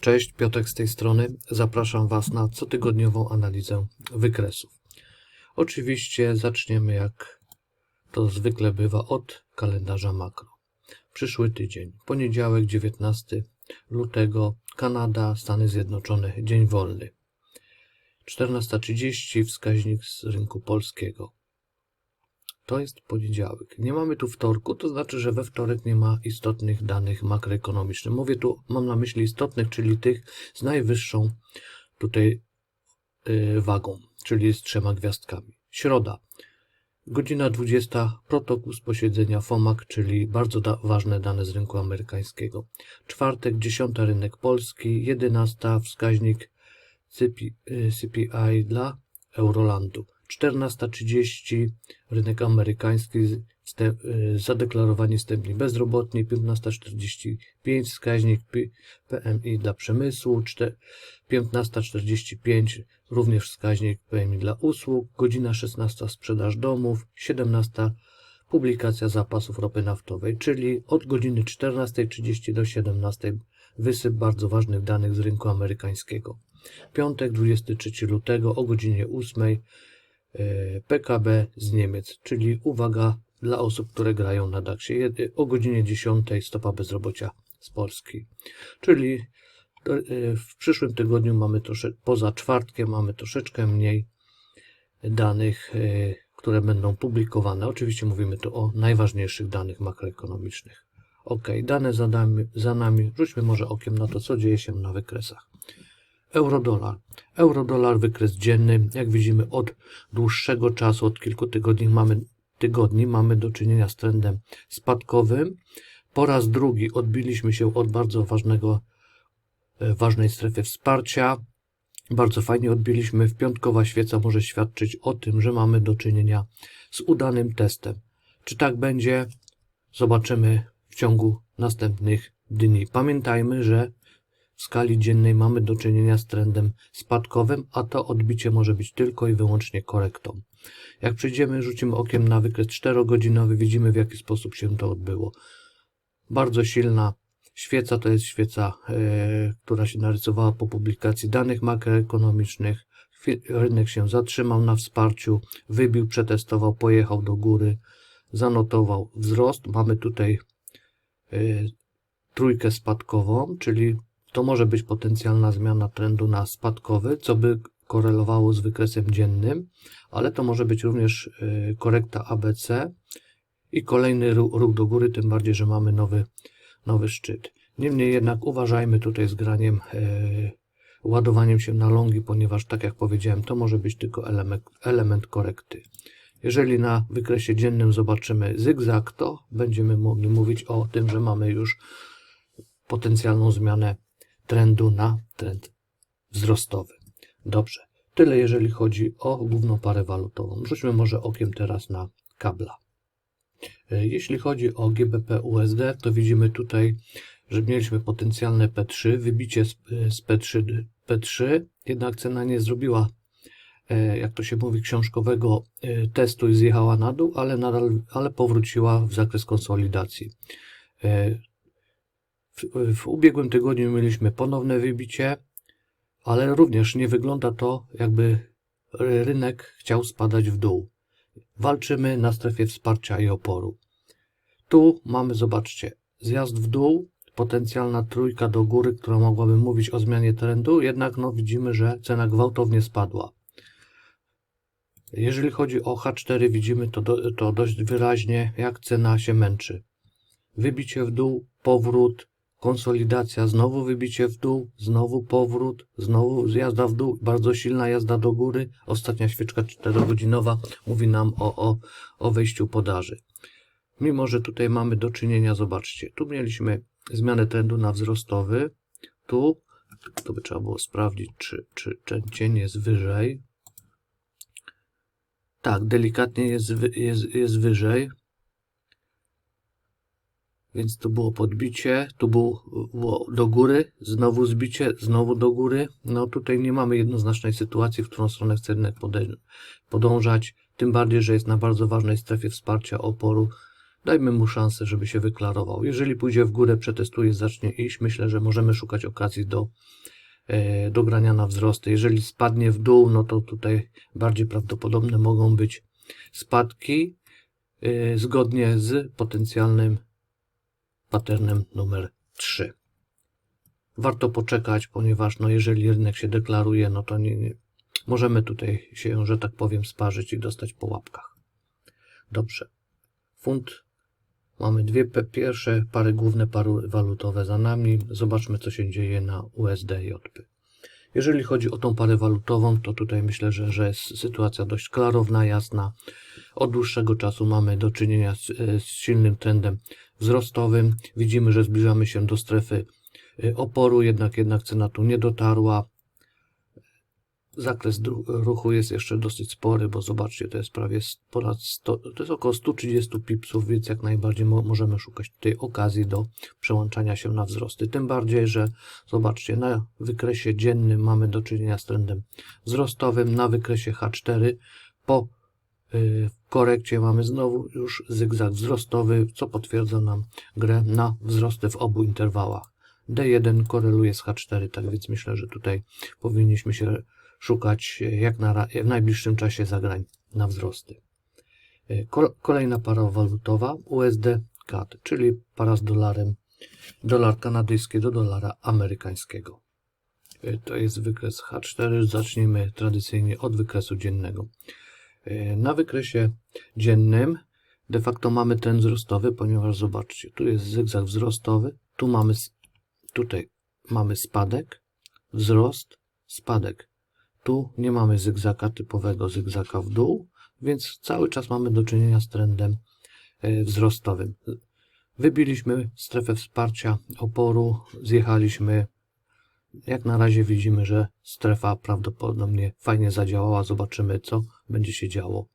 Cześć, Piotrek z tej strony. Zapraszam Was na cotygodniową analizę wykresów. Oczywiście zaczniemy jak to zwykle bywa od kalendarza makro. Przyszły tydzień, poniedziałek 19 lutego, Kanada, Stany Zjednoczone, dzień wolny. 14.30 wskaźnik z rynku polskiego. To jest poniedziałek. Nie mamy tu wtorku, to znaczy, że we wtorek nie ma istotnych danych makroekonomicznych. Mówię tu, mam na myśli istotnych, czyli tych z najwyższą tutaj yy, wagą, czyli z trzema gwiazdkami. Środa, godzina 20, protokół z posiedzenia FOMAC, czyli bardzo da ważne dane z rynku amerykańskiego. Czwartek, 10, rynek polski, 11, wskaźnik CPI, CPI dla Eurolandu. 14.30 rynek amerykański zadeklarowanie stępni bezrobotni, 15.45 wskaźnik PMI dla przemysłu, 15.45 również wskaźnik PMI dla usług, godzina 16 sprzedaż domów, 17 publikacja zapasów ropy naftowej, czyli od godziny 14.30 do 17 wysyp bardzo ważnych danych z rynku amerykańskiego. Piątek 23 lutego o godzinie 8 PKB z Niemiec, czyli uwaga dla osób, które grają na DAX-ie. O godzinie 10 stopa bezrobocia z Polski. Czyli e, w przyszłym tygodniu mamy troszeczkę, poza czwartkiem mamy troszeczkę mniej danych, e, które będą publikowane. Oczywiście mówimy tu o najważniejszych danych makroekonomicznych. Ok, dane za nami, za nami. Rzućmy może okiem na to, co dzieje się na wykresach. Eurodolar. Eurodolar wykres dzienny. Jak widzimy od dłuższego czasu, od kilku tygodni mamy, tygodni mamy do czynienia z trendem spadkowym. Po raz drugi odbiliśmy się od bardzo ważnego, e, ważnej strefy wsparcia. Bardzo fajnie odbiliśmy. W piątkowa świeca może świadczyć o tym, że mamy do czynienia z udanym testem. Czy tak będzie? Zobaczymy w ciągu następnych dni. Pamiętajmy, że w skali dziennej mamy do czynienia z trendem spadkowym, a to odbicie może być tylko i wyłącznie korektą. Jak przejdziemy, rzucimy okiem na wykres 4-godzinowy, widzimy w jaki sposób się to odbyło. Bardzo silna świeca to jest świeca, yy, która się narysowała po publikacji danych makroekonomicznych. Rynek się zatrzymał na wsparciu, wybił, przetestował, pojechał do góry, zanotował wzrost. Mamy tutaj yy, trójkę spadkową, czyli to może być potencjalna zmiana trendu na spadkowy, co by korelowało z wykresem dziennym, ale to może być również y, korekta ABC i kolejny ruch do góry, tym bardziej, że mamy nowy, nowy szczyt. Niemniej jednak uważajmy tutaj z graniem, y, ładowaniem się na longi, ponieważ tak jak powiedziałem, to może być tylko element, element korekty. Jeżeli na wykresie dziennym zobaczymy zygzak, to będziemy mogli mówić o tym, że mamy już potencjalną zmianę trendu na trend wzrostowy. Dobrze, tyle jeżeli chodzi o główną parę walutową. Rzućmy może okiem teraz na kabla. E, jeśli chodzi o GBP USD, to widzimy tutaj, że mieliśmy potencjalne P3, wybicie z, P3, P3, jednak cena nie zrobiła, e, jak to się mówi, książkowego e, testu i zjechała na dół, ale nadal, ale powróciła w zakres konsolidacji. W, ubiegłym tygodniu mieliśmy ponowne wybicie, ale również nie wygląda to, jakby rynek chciał spadać w dół. Walczymy na strefie wsparcia i oporu. Tu mamy, zobaczcie, zjazd w dół, potencjalna trójka do góry, która mogłaby mówić o zmianie trendu, jednak no, widzimy, że cena gwałtownie spadła. Jeżeli chodzi o H4, widzimy to, do, to dość wyraźnie, jak cena się męczy. Wybicie w dół, powrót, konsolidacja, znowu wybicie w dół, znowu powrót, znowu jazda w dół, bardzo silna jazda do góry. Ostatnia świeczka 4-godzinowa mówi nam o, o, o wejściu podaży. Mimo, że tutaj mamy do czynienia, zobaczcie, tu mieliśmy zmianę trendu na wzrostowy, tu, to by trzeba było sprawdzić, czy, czy ten cień jest wyżej. Tak, delikatnie jest, jest, jest wyżej. Więc tu było podbicie, tu było, do góry, znowu zbicie, znowu do góry. No tutaj nie mamy jednoznacznej sytuacji, w którą stronę chce rynek podążać. Tym bardziej, że jest na bardzo ważnej strefie wsparcia oporu. Dajmy mu szansę, żeby się wyklarował. Jeżeli pójdzie w górę, przetestuje, zacznie iść, myślę, że możemy szukać okazji do, e, do grania na wzrosty. Jeżeli spadnie w dół, no to tutaj bardziej prawdopodobne mogą być spadki e, zgodnie z potencjalnym patternem numer 3. Warto poczekać, ponieważ no jeżeli rynek się deklaruje, no to nie, nie, możemy tutaj się, że tak powiem, sparzyć i dostać po łapkach. Dobrze. Funt. Mamy dwie pierwsze pary główne pary walutowe za nami. Zobaczmy, co się dzieje na USD i JP. Jeżeli chodzi o tą parę walutową, to tutaj myślę, że, że jest sytuacja dość klarowna, jasna. Od dłuższego czasu mamy do czynienia z, e, z silnym trendem wzrostowym. Widzimy, że zbliżamy się do strefy e, oporu, jednak jednak cena tu nie dotarła. Zakres ruchu jest jeszcze dosyć spory, bo zobaczcie, to jest prawie ponad 100, to jest około 130 pipsów, więc jak najbardziej mo- możemy szukać tutaj okazji do przełączania się na wzrosty. Tym bardziej, że zobaczcie, na wykresie dziennym mamy do czynienia z trendem wzrostowym, na wykresie H4 po y, korekcie mamy znowu już zygzak wzrostowy, co potwierdza nam grę na wzrosty w obu interwałach. D1 koreluje z H4, tak więc myślę, że tutaj powinniśmy się szukać e, jak na w najbliższym czasie zagrań na wzrosty. E, Kol- Kolejna para walutowa USD CAD, czyli para z dolarem, dolar kanadyjski do dolara amerykańskiego. E, To jest wykres H4. Zacznijmy tradycyjnie od wykresu dziennego. E, Na wykresie dziennym de facto mamy ten wzrostowy, ponieważ zobaczcie, tu jest zygzak wzrostowy, tu mamy, tutaj mamy spadek, wzrost, spadek. Tu nie mamy zygzaka, typowego zygzaka w dół, więc cały czas mamy do czynienia z trendem e, wzrostowym. Wybiliśmy strefę wsparcia oporu, zjechaliśmy. Jak na razie widzimy, że strefa prawdopodobnie fajnie zadziałała. Zobaczymy, co będzie się działo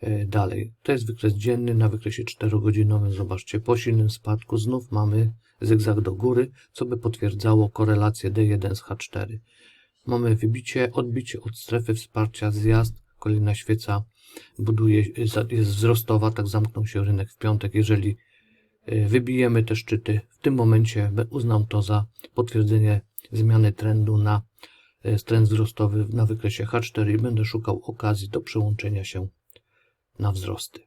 e, dalej. To jest wykres dzienny. Na wykresie 4-godzinowym, zobaczcie, po silnym spadku znów mamy zygzak do góry, co by potwierdzało korelację D1 z H4. Mamy wybicie, odbicie od strefy wsparcia, zjazd, kolejna świeca buduje, jest wzrostowa, tak zamknął się rynek w piątek. Jeżeli y, wybijemy te szczyty, w tym momencie uznam to za potwierdzenie zmiany trendu na y, trend wzrostowy na wykresie H4 i będę szukał okazji do przełączenia się na wzrosty.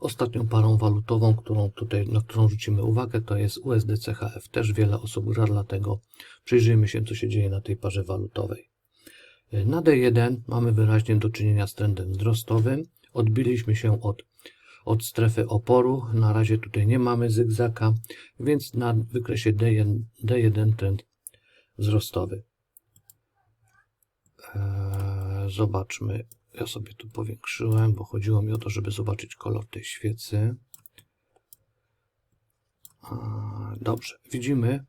Ostatnią parą walutową, którą tutaj, na którą rzucimy uwagę, to jest USD CHF. Też wiele osób gra, dlatego przyjrzyjmy się, co się dzieje na tej parze walutowej. Na D1 mamy wyraźnie do czynienia z trendem wzrostowym. Odbiliśmy się od, od strefy oporu. Na razie tutaj nie mamy zygzaka, więc na wykresie D1, D1 trend wzrostowy. Eee, zobaczmy. Ja sobie tu powiększyłem, bo chodziło mi o to, żeby zobaczyć kolor tej świecy. Eee, Dobrze, widzimy,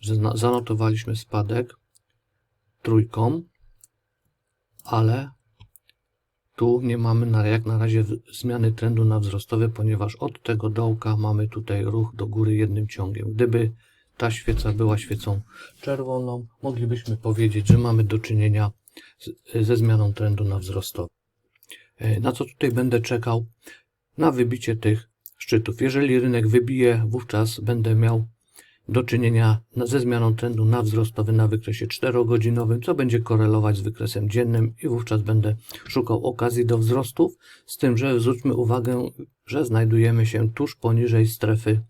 że zanotowaliśmy spadek trójką, ale tu nie mamy na, jak na razie zmiany trendu na wzrostowy, ponieważ od tego dołka mamy tutaj ruch do góry jednym ciągiem. Gdyby ta świeca była świecą czerwoną, moglibyśmy powiedzieć, że mamy do czynienia z, ze zmianą trendu na wzrostowy. E, Na co tutaj będę czekał? Na wybicie tych szczytów. Jeżeli rynek wybije, wówczas będę miał do czynienia ze zmianą trendu na wzrostowy na wykresie 4-godzinowym, co będzie korelować z wykresem dziennym i wówczas będę szukał okazji do wzrostów, z tym, że zwróćmy uwagę, że znajdujemy się tuż poniżej strefy,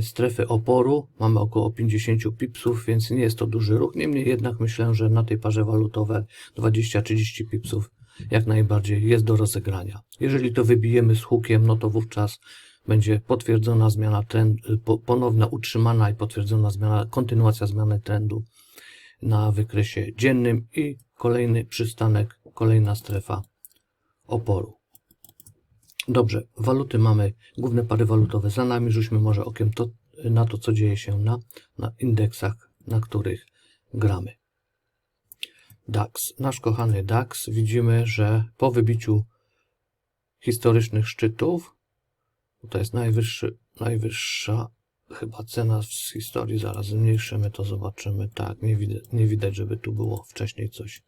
strefy oporu. Mamy około 50 pipsów, więc nie jest to duży ruch. Niemniej jednak myślę, że na tej parze walutowej 20-30 pipsów jak najbardziej jest do rozegrania. Jeżeli to wybijemy z hukiem, no to wówczas będzie potwierdzona zmiana trendu, po- ponowna utrzymana i potwierdzona zmiana, kontynuacja zmiany trendu na wykresie dziennym i kolejny przystanek, kolejna strefa oporu. Dobrze, waluty mamy, główne pary walutowe za nami, rzućmy może okiem to, na to, co dzieje się na, na indeksach, na których gramy. DAX. Nasz kochany DAX widzimy, że po wybiciu historycznych szczytów, to jest najwyższy, najwyższa chyba cena z historii, zaraz zmniejszymy to, zobaczymy. Tak, nie widać, nie widać, żeby tu było wcześniej coś,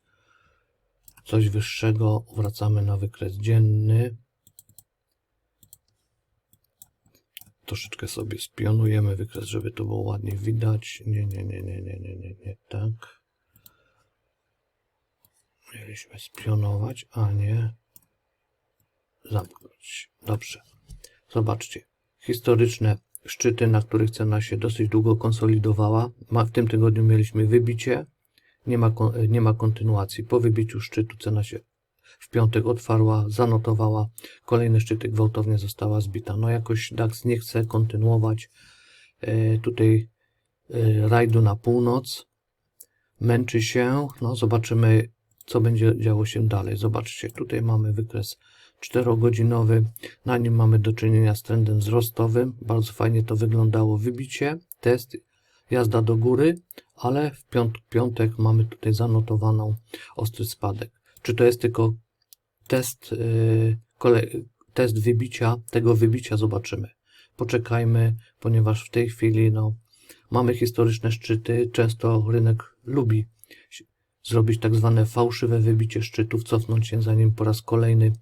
coś wyższego. Wracamy na wykres dzienny. Troszeczkę sobie spionujemy wykres, żeby to było ładnie widać. Nie, nie, nie, nie, nie, nie, nie, nie, tak. Mieliśmy spionować, a nie zamknąć. Dobrze. Zobaczcie. Historyczne szczyty, na których cena się dosyć długo konsolidowała. W tym tygodniu mieliśmy wybicie. Nie ma, nie ma kontynuacji. Po wybiciu szczytu cena się w piątek otwarła, zanotowała. Kolejne szczyty gwałtownie została zbita. No jakoś DAX nie chce kontynuować e, tutaj e, rajdu na północ. Męczy się. No zobaczymy, co będzie działo się dalej. Zobaczcie, tutaj mamy wykres 4-godzinowy. Na nim mamy do czynienia z trendem wzrostowym. Bardzo fajnie to wyglądało. Wybicie, test, jazda do góry, ale w piąt piątek mamy tutaj zanotowaną ostry spadek. Czy to jest tylko test, kolej, test wybicia? Tego wybicia zobaczymy. Poczekajmy, ponieważ w tej chwili no, mamy historyczne szczyty. Często rynek lubi zrobić tak zwane fałszywe wybicie szczytów, cofnąć się zanim po raz kolejny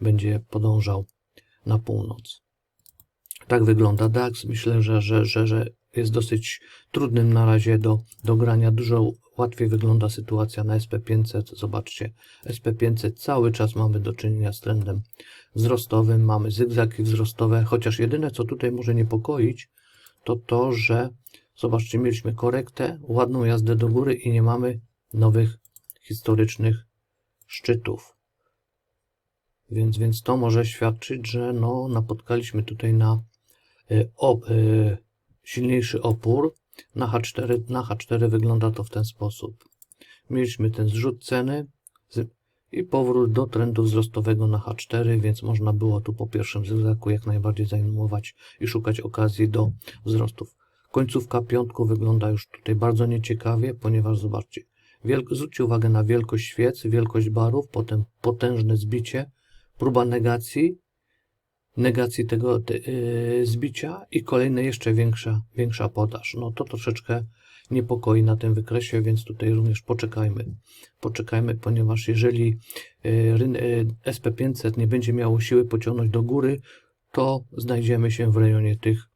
będzie podążał na północ. Tak wygląda DAX. Myślę, że, że, że, że jest dosyć trudnym na razie do, do grania. Dużo łatwiej wygląda sytuacja na SP500. Zobaczcie, SP500 cały czas mamy do czynienia z trendem wzrostowym, mamy zygzaki wzrostowe, chociaż jedyne co tutaj może niepokoić, to to, że zobaczcie, mieliśmy korektę, ładną jazdę do góry i nie mamy nowych historycznych szczytów. Więc, więc to może świadczyć, że no, napotkaliśmy tutaj na y, y, silniejszy opór. Na H4, na H4 wygląda to w ten sposób. Mieliśmy ten zrzut ceny i powrót do trendu wzrostowego na H4, więc można było tu po pierwszym zygzaku jak najbardziej zajmować i szukać okazji do wzrostów. Końcówka piątku wygląda już tutaj bardzo nieciekawie, ponieważ zobaczcie, wielk- zwróćcie uwagę na wielkość świec, wielkość barów, potem potężne zbicie, próba negacji, negacji tego te, yy, zbicia i kolejna jeszcze większa, większa podaż. No to troszeczkę niepokoi na tym wykresie, więc tutaj również poczekajmy. Poczekajmy, ponieważ jeżeli ryn- yy, SP500 nie będzie miało siły pociągnąć do góry, to znajdziemy się w rejonie tych,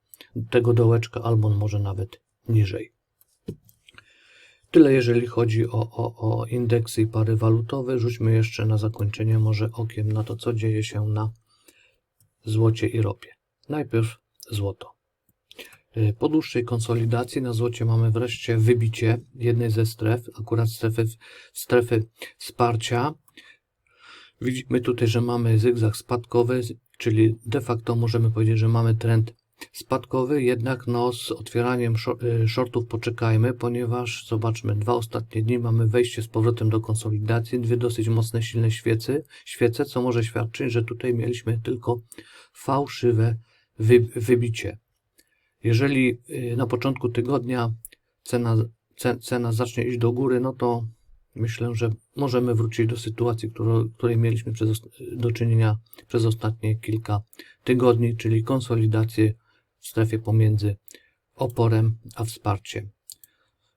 tego dołeczka albo może nawet niżej. Tyle jeżeli chodzi o, o, o indeksy i pary walutowe. Rzućmy jeszcze na zakończenie może okiem na to, co dzieje się na złocie i ropie. Najpierw złoto. Y, Po dłuższej konsolidacji na złocie mamy wreszcie wybicie jednej ze stref, akurat strefy, strefy wsparcia. Widzimy tutaj, że mamy zygzak spadkowy, czyli de facto możemy powiedzieć, że mamy trend spadkowy, jednak no z otwieraniem y, shortów poczekajmy, ponieważ zobaczmy, dwa ostatnie dni mamy wejście z powrotem do konsolidacji, dwie dosyć mocne, silne świece, świece co może świadczyć, że tutaj mieliśmy tylko fałszywe wy, wybicie. Jeżeli y, na początku tygodnia cena, ce, cena zacznie iść do góry, no to myślę, że możemy wrócić do sytuacji, którą, której mieliśmy przez, do czynienia przez ostatnie kilka tygodni, czyli konsolidację w strefie pomiędzy oporem a wsparciem.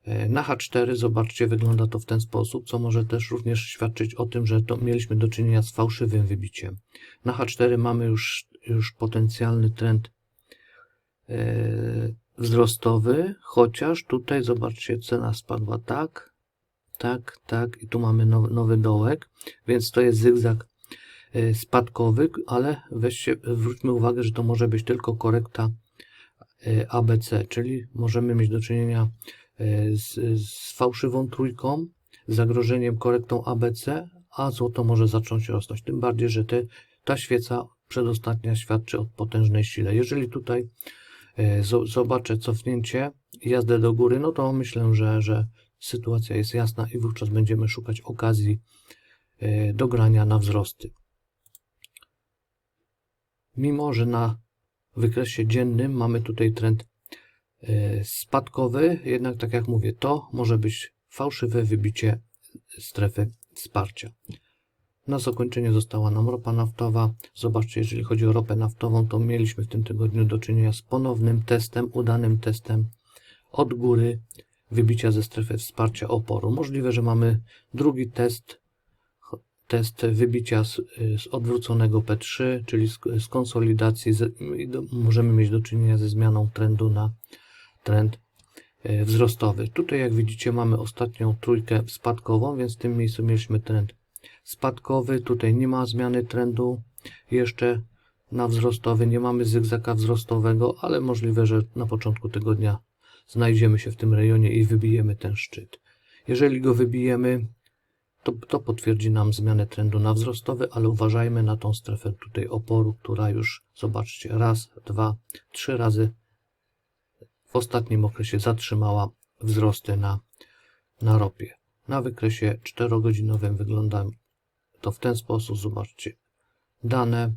E, Na H4 zobaczcie, wygląda to w ten sposób, co może też również świadczyć o tym, że to mieliśmy do czynienia z fałszywym wybiciem. Na H4 mamy już, już potencjalny trend e, wzrostowy, chociaż tutaj zobaczcie, cena spadła tak, tak, tak i tu mamy nowy, nowy dołek, więc to jest zygzak e, spadkowy, ale weźcie, zwróćmy uwagę, że to może być tylko korekta ABC, czyli możemy mieć do czynienia e, z, z fałszywą trójką, zagrożeniem korektą ABC, a złoto może zacząć rosnąć. Tym bardziej, że te, ta świeca przedostatnia świadczy o potężnej sile. Jeżeli tutaj zo- zobaczę cofnięcie jazdę do góry, no to myślę, że, że sytuacja jest jasna i wówczas będziemy szukać okazji do grania na wzrosty. Mimo, że na wykresie dziennym mamy tutaj trend e, spadkowy, jednak tak jak mówię, to może być fałszywe wybicie strefy wsparcia. Na zakończenie została nam ropa naftowa. Zobaczcie, jeżeli chodzi o ropę naftową, to mieliśmy w tym tygodniu do czynienia z ponownym testem, udanym testem od góry wybicia ze strefy wsparcia oporu. Możliwe, że mamy drugi test test wybicia z, z odwróconego P3, czyli z, z konsolidacji. Z, do, możemy mieć do czynienia ze zmianą trendu na trend e, wzrostowy. Tutaj jak widzicie mamy ostatnią trójkę spadkową, więc w tym miejscu mieliśmy trend spadkowy. Tutaj nie ma zmiany trendu jeszcze na wzrostowy. Nie mamy zygzaka wzrostowego, ale możliwe, że na początku tego dnia znajdziemy się w tym rejonie i wybijemy ten szczyt. Jeżeli go wybijemy, to, to potwierdzi nam zmianę trendu na wzrostowy, ale uważajmy na tą strefę tutaj oporu, która już, zobaczcie, raz, dwa, trzy razy w ostatnim okresie zatrzymała wzrosty na, na ropie. Na wykresie 4-godzinowym wygląda to w ten sposób, zobaczcie, dane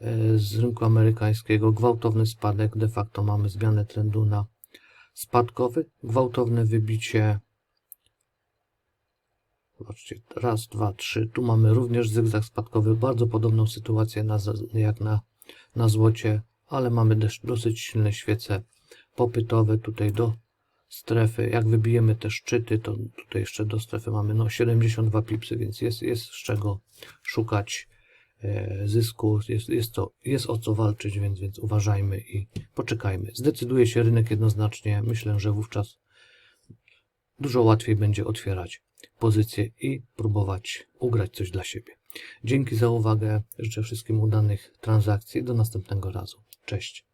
e, z rynku amerykańskiego, gwałtowny spadek, de facto mamy zmianę trendu na spadkowy, gwałtowne wybicie Zobaczcie, raz, dwa, trzy. Tu mamy również zygzak spadkowy. Bardzo podobną sytuację na, jak na, na złocie, ale mamy też dosyć silne świece popytowe tutaj do strefy. Jak wybijemy te szczyty, to tutaj jeszcze do strefy mamy no 72 pipsy, więc jest, jest z czego szukać e, zysku. Jest, jest, to, jest o co walczyć, więc, więc uważajmy i poczekajmy. Zdecyduje się rynek jednoznacznie. Myślę, że wówczas dużo łatwiej będzie otwierać pozycję i próbować ugrać coś dla siebie. Dzięki za uwagę. Życzę wszystkim udanych transakcji. Do następnego razu. Cześć.